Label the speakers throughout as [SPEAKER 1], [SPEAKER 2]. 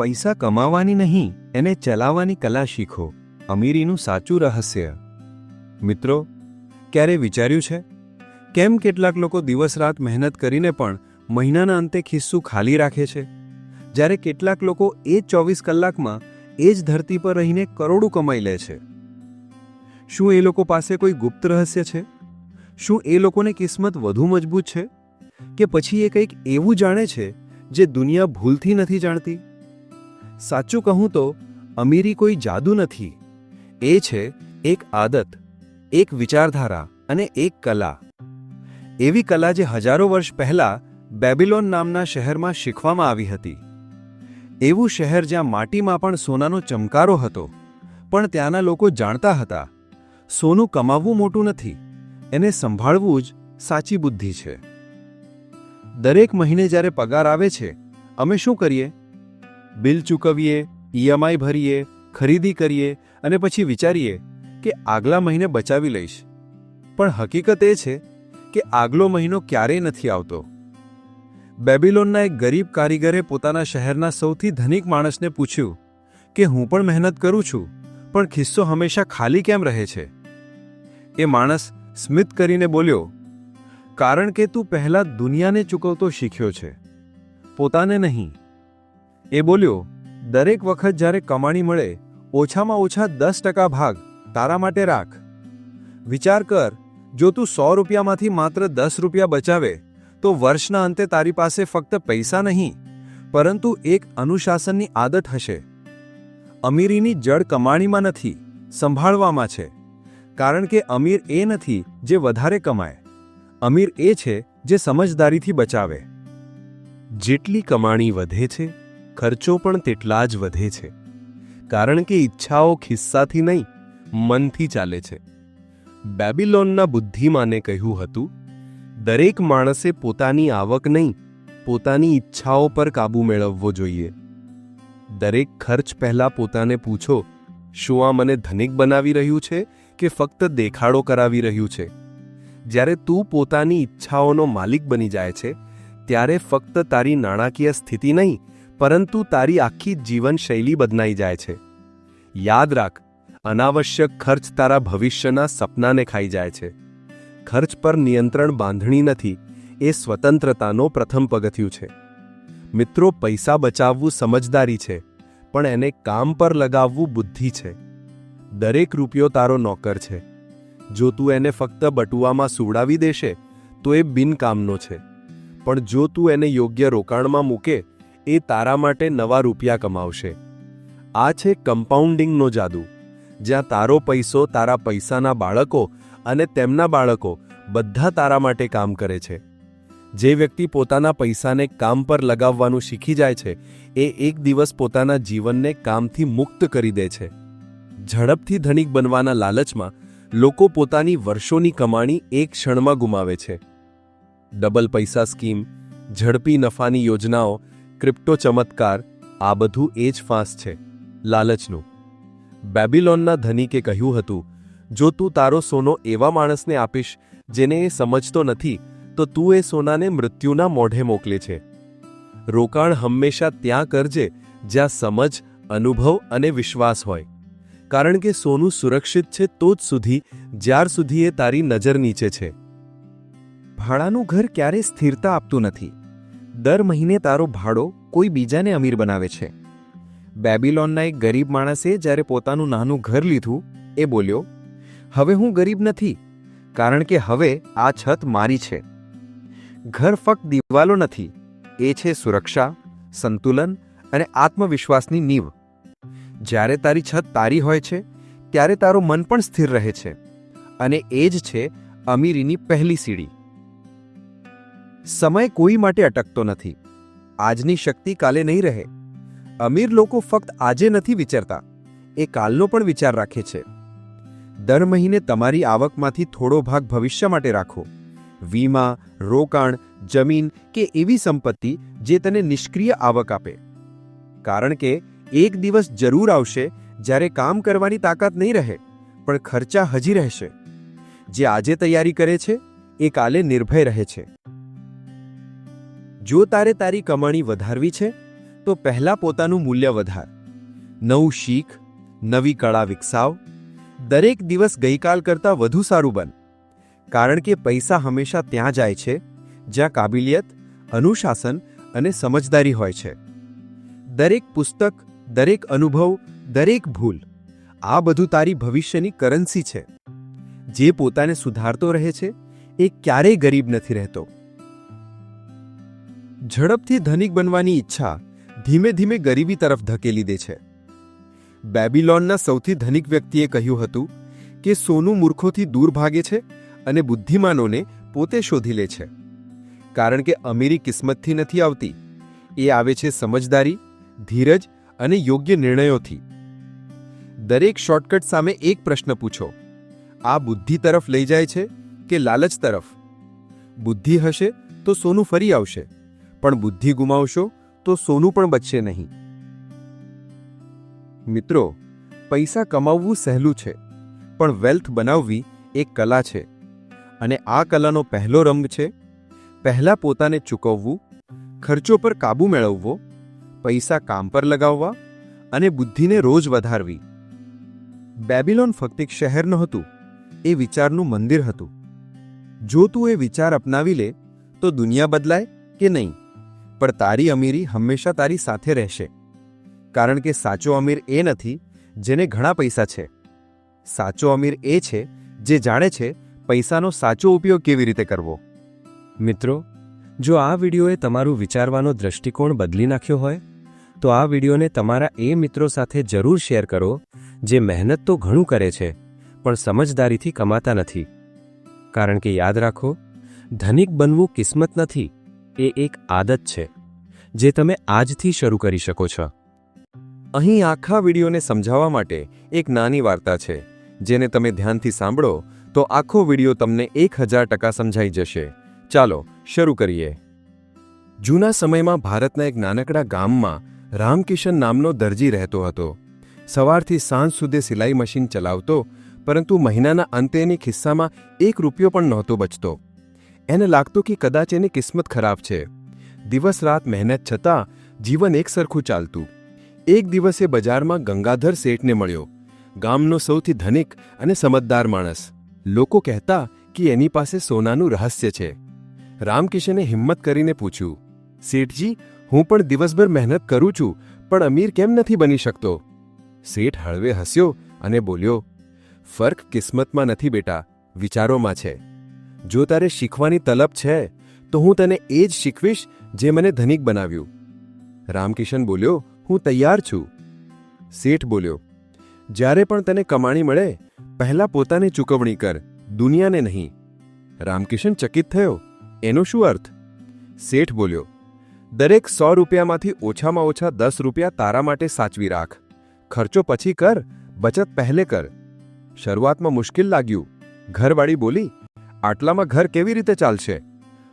[SPEAKER 1] પૈસા કમાવાની નહીં, એને ચલાવવાની કલા શીખો. અમીરીનું સાચું રહસ્ય. મિત્રો, ક્યારે વિચાર્યું છે? કેમ કેટલાક લોકો દિવસ રાત મહેનત કરીને પણ મહિનાના અંતે ખિસ્સું ખાલી રાખે છે? જ્યારે કેટલાક લોકો એ ચોવીસ કલાકમાં એ જ ધરતી પર રહીને કરોડો કમાઈ લે છે. શું એ લોકો પાસે કોઈ ગુપ્ત રહસ્ય છે? શું એ લોકોને કિસ્મત વધુ મજબૂત છે? કે પછી એ કંઈક એવું જાણે છે જે દુનિયા ભૂલથી નથી જાણતી? સાચું કહું તો, અમીરી કોઈ જાદુ નથી. એ છે, એક આદત, એક વિચારધારા અને એક કલા. એવી કલા જે હજારો વર્ષ પહેલા બેબિલોન નામના શહેરમાં શીખવામાં આવી હતી. એવું શહેર જ્યાં માટીમાં પણ સોનાનો ચમકારો હતો, પણ ત્યાંના લોકો જાણતા હતા, સોનું કમાવવું મોટું નથી, એને સંભાળવું જ સાચી બુદ્ધિ છે. દરેક મહિને જ્યારે પગાર આવે છે, અમે શું કરીએ? બિલ ચૂકવીએ ઈએમઆઈ ભરીએ, ખરીદી કરીએ અને પછી વિચારીએ કે આગલા મહિને બચાવી લઈશ. પણ હકીકત એ છે કે આગલો મહિનો ક્યારેય નથી આવતો. બેબિલોનના એક ગરીબ કારીગરે પોતાના શહેરના સૌથી ધનિક માણસને પૂછ્યું કે હું પણ મહેનત કરું છું, પણ ખિસ્સો હંમેશા ખાલી કેમ રહે છે? એ માણસ સ્મિત કરીને બોલ્યો, કારણ કે તું પહેલાં દુનિયાને ચૂકવતો શીખ્યો છે. પોતાને નહીં એ બોલ્યો, દરેક વખત જ્યારે કમાણી મળે, ઓછામાં ઓછા દસ ટકા ભાગ તારા માટે રાખ. વિચાર કર, જો તું સો રૂપિયામાંથી માત્ર દસ રૂપિયા બચાવે, તો વર્ષના અંતે તારી પાસે ફક્ત પૈસા નહીં, પરંતુ એક અનુશાસનની આદત હશે. અમીરીની જડ કમાણીમાં નથી, સંભાળવામાં છે, કારણ કે અમીર એ નથી જે વધારે કમાય. અમીર એ છે જે સમજદારીથી બચાવે. જેટલી કમાણી વધે છે ખર્ચો પણ તેટલા જ વધે છે. કારણ કે ઈચ્છાઓ ખિસ્સાથી નહીં, મનથી ચાલે છે. બેબિલોનના બુદ્ધિમાને કહ્યું હતું, દરેક માણસે પોતાની આવક નહીં, પોતાની ઈચ્છાઓ પર કાબૂ મેળવવો જોઈએ. દરેક ખર્ચ પહેલાં પોતાને પૂછો, શું આ મને ધનિક બનાવી રહ્યું છે કે ફક્ત દેખાડો કરાવી રહ્યું છે? જ્યારે તું પોતાની ઈચ્છાઓનો માલિક બની જાય છે, ત્યારે ફક્ત તારી નાણાકીય સ્થિતિ નહીં પરંતુ તારી આખી જીવનશૈલી બદલાઈ જાય છે. યાદ રાખ, અનાવશ્યક ખર્ચ તારા ભવિષ્યના સપનાને ખાઈ જાય છે. ખર્ચ પર નિયંત્રણ બાંધણી નથી, એ સ્વતંત્રતાનો પ્રથમ પગથિયું છે. મિત્રો, પૈસા બચાવવું સમજદારી છે, પણ એને કામ પર લગાવવું બુદ્ધિ છે. દરેક રૂપિયો તારો નોકર છે. જો તું એને ફક્ત બટુઆમાં સુવડાવી દેશે, તો એ બિનકામનો છે. પણ જો તું એને યોગ્ય રોકાણમાં મૂકે એ તારા માટે નવા રૂપિયા કમાવશે. આ છે કમ્પાઉન્ડિંગનો જાદુ. જ્યાં તારો પૈસો તારા પૈસાના બાળકો અને તેમના બાળકો બધા તારા માટે કામ કરે છે. જે વ્યક્તિ પોતાના પૈસાને કામ પર લગાવવાનું શીખી જાય છે, એ એક દિવસ પોતાના જીવનને કામથી મુક્ત કરી દે છે. ઝડપથી ધનિક બનવાના લાલચમાં લોકો પોતાની વર્ષોની કમાણી એક ક્ષણમાં ગુમાવે છે. ડબલ પૈસા સ્કીમ, ઝડપી નફાની યોજનાઓ ક્રિપ્ટો ચમત્કાર, આ બધું એ જ ફાંસ છે. લાલચનું. બેબિલોનના ધનિકે કહ્યું હતું, જો તું તારો સોનો એવા માણસને આપીશ, જેને એ સમજતો નથી, તો તું એ સોનાને મૃત્યુના મોઢે મોકલે છે. રોકાણ હંમેશા ત્યાં કરજે, જ્યાં સમજ, અનુભવ અને વિશ્વાસ હોય. કારણ કે સોનું સુરક્ષિત છે તો જ સુધી, જ્યાર સુધી એ તારી નજર નીચે છે. ભાડાનું ઘર ક્યારેય સ્થિરતા આપતું નથી. દર મહિને તારો ભાડો કોઈ બીજાને અમીર બનાવે છે. બેબિલોનના એક ગરીબ માણસે જ્યારે પોતાનું નાનું ઘર લીધું, એ બોલ્યો, હવે હું ગરીબ નથી, કારણ કે હવે આ છત મારી છે. ઘર ફક્ત દિવાલો નથી, એ છે સુરક્ષા, સંતુલન અને આત્મવિશ્વાસની નીવ. જ્યારે તારી છત તારી હોય છે, ત્યારે તારું મન પણ સ્થિર રહે છે. અને એ જ છે અમીરીની પહેલી સીડી. સમય કોઈ માટે અટકતો નથી. આજની શક્તિ કાલે નહીં રહે. અમીર લોકો ફક્ત આજે નથી વિચારતા. એ કાલનો પણ વિચાર રાખે છે. દર મહિને તમારી આવકમાંથી થોડો ભાગ ભવિષ્ય માટે રાખો. વીમા, રોકાણ, જમીન કે એવી સંપત્તિ જે તને નિષ્ક્રિય આવક આપે. કારણ કે એક દિવસ જરૂર આવશે જ્યારે કામ કરવાની તાકાત નહીં રહે, પણ ખર્ચા હજી રહેશે. જે આજે તૈયારી કરે છે, એ કાલે નિર્ભય રહે છે. જો તારે તારી કમાણી વધારવી છે, તો પહેલા પોતાનું મૂલ્ય વધાર. નવું શીખ, નવી કળા વિકસાવ. દરેક દિવસ ગઈકાલ કરતાં વધુ સારું બન. કારણ કે પૈસા હંમેશા ત્યાં જાય છે, જ્યાં કાબિલિયત, અનુશાસન અને સમજદારી હોય છે. દરેક પુસ્તક, દરેક અનુભવ, દરેક ભૂલ, આ બધું તારી ભવિષ્યની કરન્સી છે. જે પોતાને સુધારતો રહે છે, એ ક્યારેય ગરીબ નથી રહેતો. ઝડપથી ધનિક બનવાની ઈચ્છા ધીમે ધીમે ગરીબી તરફ ધકેલી દે છે. બેબીલોનના સૌથી ધનિક વ્યક્તિએ કહ્યું હતું કે સોનું મૂર્ખોથી દૂર ભાગે છે અને બુદ્ધિમાનોને પોતે શોધી લે છે. કારણ કે અમીરી કિસ્મતથી નથી આવતી. એ આવે છે સમજદારી, ધીરજ અને યોગ્ય નિર્ણયોથી. દરેક શોર્ટકટ સામે એક પ્રશ્ન પૂછો. આ બુદ્ધિ તરફ લઈ જાય છે કે લાલચ તરફ? બુદ્ધિ હશે તો સોનું ફરી આવશે. પણ બુદ્ધિ ગુમાવશો તો સોનું પણ બચશે નહીં. મિત્રો, પૈસા કમાવવું સહેલું છે, પણ વેલ્થ બનાવવી એક કલા છે. અને આ કલાનો પહેલો રંગ છે, પહેલા પોતાને ચૂકવવું, ખર્ચો પર કાબૂ મેળવવો, પૈસા કામ પર લગાવવા અને બુદ્ધિને રોજ વધારવી. બેબિલોન ફક્ત એક શહેર નહોતું, એ વિચારનું મંદિર હતું. જો તું એ વિચાર અપનાવી લે, તો દુનિયા બદલાય કે નહીં? પણ તારી અમીરી હંમેશા તારી સાથે રહેશે. કારણ કે સાચો અમીર એ નથી, જેને ઘણા પૈસા છે. સાચો અમીર એ છે, જે જાણે છે પૈસાનો સાચો ઉપયોગ કેવી રીતે કરવો.
[SPEAKER 2] મિત્રો, જો આ વિડીયોએ તમારું વિચારવાનો દૃષ્ટિકોણ બદલી નાખ્યો હોય, તો આ વિડીયોને તમારા એ મિત્રો સાથે જરૂર શેર કરો, જે મહેનત તો ઘણું કરે છે, પણ સમજદારીથી કમાતા નથી. કારણ કે યાદ રાખો, ધનિક બનવું કિસ્મત નથી. એ એક આદત છે, જે તમે આજથી શરૂ કરી શકો છો.
[SPEAKER 1] અહીં આખા વિડીયોને સમજાવવા માટે એક નાની વાર્તા છે, જેને તમે ધ્યાનથી સાંભળો તો આખો વીડિયો તમને એક હજાર ટકા સમજાઈ જશે. ચાલો, શરૂ કરીએ. જૂના સમયમાં ભારતના એક નાનકડા ગામમાં રામકિશન નામનો દરજી રહેતો હતો. સવારથી સાંજ સુધી સિલાઈ મશીન ચલાવતો, પરંતુ મહિનાના અંતે એની ખિસ્સામાં એક રૂપિયો પણ નહોતો બચતો. એને લાગતું કે કદાચ એની કિસ્મત ખરાબ છે. દિવસ રાત મહેનત છતાં જીવન એકસરખું ચાલતું. એક દિવસે બજારમાં ગંગાધર શેઠને મળ્યો. ગામનો સૌથી ધનિક અને સમજદાર માણસ. લોકો કહેતા કે એની પાસે સોનાનું રહસ્ય છે. રામકિશને હિંમત કરીને પૂછ્યું, શેઠજી, હું પણ દિવસભર મહેનત કરું છું, પણ અમીર કેમ નથી બની શકતો? શેઠ હળવે હસ્યો અને બોલ્યો, ફર્ક કિસ્મતમાં નથી બેટા, વિચારોમાં છે. જો તારે શીખવાની તલબ છે, તો હું તને એ જ શીખવીશ જે મને ધનિક બનાવ્યું. રામકિશન બોલ્યો, હું તૈયાર છું. શેઠ બોલ્યો, જ્યારે પણ તને કમાણી મળે, પહેલા પોતાની ચૂકવણી કર, દુનિયાને નહીં. રામકિશન ચકિત થયો, એનો શું અર્થ? શેઠ બોલ્યો, દરેક સો રૂપિયામાંથી ઓછામાં ઓછા દસ રૂપિયા તારા માટે સાચવી રાખ. ખર્ચો પછી કર, બચત પહેલે કર. શરૂઆતમાં મુશ્કેલ લાગ્યું. ઘરવાળી બોલી આટલામાં ઘર કેવી રીતે ચાલશે?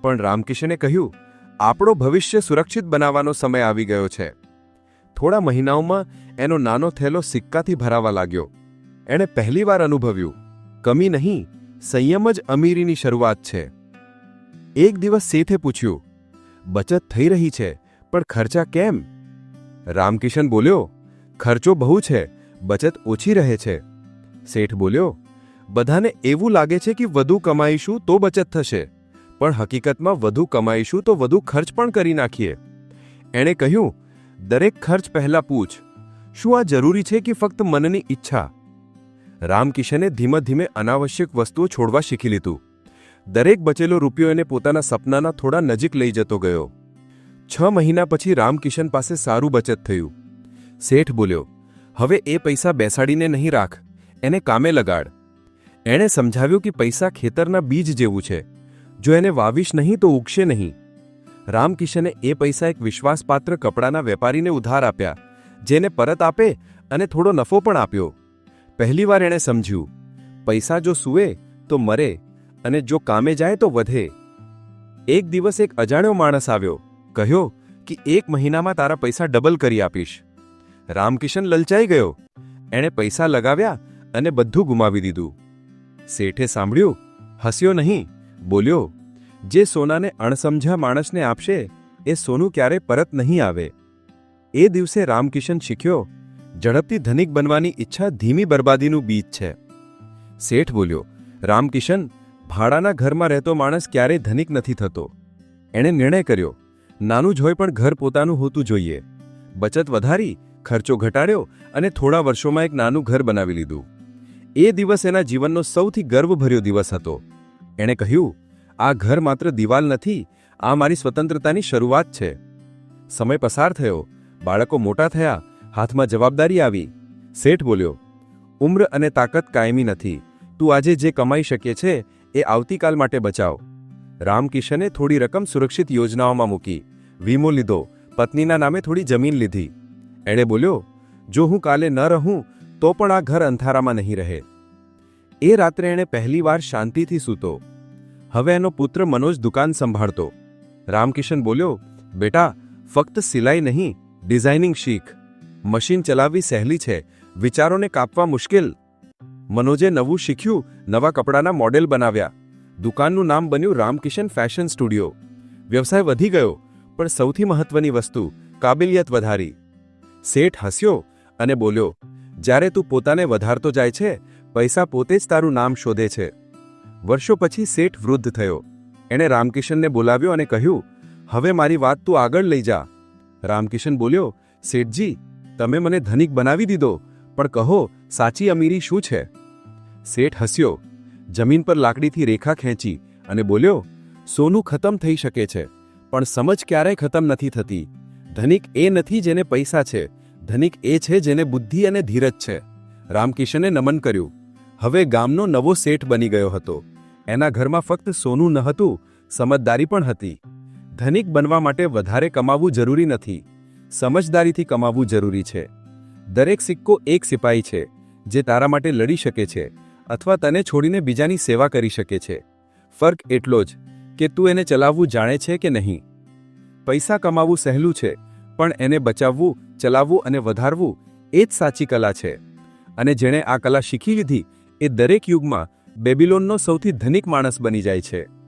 [SPEAKER 1] પણ રામકિશને કહ્યું, આપણો ભવિષ્ય સુરક્ષિત બનાવવાનો સમય આવી ગયો છે. થોડા મહિનાઓમાં એનો નાનો થેલો સિક્કાથી ભરાવા લાગ્યો. એણે પહેલીવાર અનુભવ્યું, કમી નહીં, સંયમ જ અમીરીની શરૂઆત છે. એક દિવસ સેથે પૂછ્યું, બચત થઈ રહી છે, પણ ખર્ચા કેમ? રામકિશન બોલ્યો, ખર્ચો બહુ છે, બચત ઓછી રહે છે. શેઠ બોલ્યો બધાને એવું લાગે છે કે વધુ કમાઈશું તો બચત થશે. પણ હકીકતમાં વધુ કમાઈશું તો વધુ ખર્ચ પણ કરી નાખીએ. એણે કહ્યું, દરેક ખર્ચ પહેલા પૂછ. શું આ જરૂરી છે કે ફક્ત મનની ઈચ્છા? રામકિશને ધીમે ધીમે અનાવશ્યક વસ્તુઓ છોડવા શીખી લીધું. દરેક બચેલો રૂપિયો એને પોતાના સપનાના થોડા નજીક લઈ જતો ગયો. છ મહિના પછી રામકિશન પાસે સારું બચત થયું. શેઠ બોલ્યો, હવે એ પૈસા બેસાડીને નહીં રાખ. એને કામે લગાડ. એણે સમજાવ્યું કે પૈસા ખેતરના બીજ જેવું છે. જો એને વાવીશ નહીં તો ઉગશે નહીં. રામકિશને એ પૈસા એક વિશ્વાસપાત્ર કપડાના વેપારીને ઉધાર આપ્યા, જેને પરત આપે અને થોડો નફો પણ આપ્યો. પહેલીવાર એણે સમજ્યું, પૈસા જો સૂવે તો મરે અને જો કામે જાય તો વધે. એક દિવસ એક અજાણ્યો માણસ આવ્યો, કહ્યો કે એક મહિનામાં તારા પૈસા ડબલ કરી આપીશ. રામકિશન લલચાઈ ગયો. એણે પૈસા લગાવ્યા અને બધું ગુમાવી દીધું. શેઠે સાંભળ્યું? હસ્યો નહીં. બોલ્યો, જે સોનાને અણસમજ્યા માણસને આપશે, એ સોનું ક્યારે પરત નહીં આવે. એ દિવસે રામકિશન શીખ્યો, ઝડપથી ધનિક બનવાની ઈચ્છા ધીમી બરબાદીનું બીજ છે. શેઠ બોલ્યો, રામકિશન, ભાડાના ઘરમાં રહેતો માણસ ક્યારેય ધનિક નથી થતો. એણે નિર્ણય કર્યો, નાનું જ હોય પણ ઘર પોતાનું હોતું જોઈએ. બચત વધારી, ખર્ચો ઘટાડ્યો અને થોડા વર્ષોમાં એક નાનું ઘર બનાવી લીધું. એ દિવસ એના જીવનનો સૌથી ગર્વભર્યો દિવસ હતો. એણે કહ્યું, આ ઘર માત્ર દિવાલ નથી, આ મારી સ્વતંત્રતાની શરૂઆત છે. સમય પસાર થયો. બાળકો મોટા થયા. હાથમાં જવાબદારી આવી. શેઠ બોલ્યો, ઉમ્ર અને તાકાત કાયમી નથી. તું આજે જે કમાઈ શકે છે, એ આવતીકાલ માટે બચાવ. રામકિશને થોડી રકમ સુરક્ષિત યોજનાઓમાં મૂકી. વીમો લીધો. પત્નીના નામે થોડી જમીન લીધી. એણે બોલ્યો, જો હું કાલે ન રહું તો પણ આ ઘર અંધારામાં નહીં રહે. એ રાત્રે એણે પહેલીવાર શાંતિથી સૂતો. હવે એનો પુત્ર મનોજ દુકાન સંભાળતો. રામકિશન બોલ્યો, બેટા, ફક્ત સિલાઈ નહીં, ડિઝાઇનિંગ શીખ. મશીન ચલાવવી સહેલી છે. વિચારોને કાપવા મુશ્કેલ. મનોજે નવું શીખ્યું, નવા કપડાના મોડેલ બનાવ્યા. દુકાનનું નામ બન્યું રામકિશન ફેશન સ્ટુડિયો. વ્યવસાય વધી ગયો, પણ સૌથી મહત્વની વસ્તુ, કાબિલિયત વધારી. શેઠ હસ્યો અને બોલ્યો જ્યારે તું પોતાને વધારતો જાય છે, પૈસા પોતે જ તારું નામ શોધે છે. વર્ષો પછી શેઠ વૃદ્ધ થયો. એણે રામકિશનને બોલાવ્યો અને કહ્યું, હવે મારી વાત તું આગળ લઈ જા. રામકિશન બોલ્યો, શેઠજી, તમે મને ધનિક બનાવી દીધો, પણ કહો, સાચી અમીરી શું છે? શેઠ હસ્યો, જમીન પર લાકડીથી રેખા ખેંચી અને બોલ્યો, સોનું ખતમ થઈ શકે છે, પણ સમજ ક્યારેય ખતમ નથી થતી. ધનિક એ નથી જેને પૈસા છે ધનિક એ છે જેને બુદ્ધિ અને ધીરજ છે. રામકિશને નમન કર્યું. હવે ગામનો નવો શેઠ બની ગયો હતો. એના ઘરમાં ફક્ત સોનું ન હતું, સમજદારી પણ હતી. ધનિક બનવા માટે વધારે કમાવવું જરૂરી નથી. સમજદારીથી કમાવવું જરૂરી છે. દરેક સિક્કો એક સિપાહી છે, જે તારા માટે લડી શકે છે, અથવા તને છોડીને બીજાની સેવા કરી શકે છે. ફર્ક એટલો જ, કે તું એને ચલાવવું જાણે છે કે નહીં. પૈસા કમાવવું સહેલું છે પણ એને બચાવવું, ચલાવવું અને વધારવું એ જ સાચી કલા છે. અને જેણે આ કલા શીખી લીધી એ દરેક યુગમાં બેબિલોનનો સૌથી ધનિક માણસ બની જાય છે.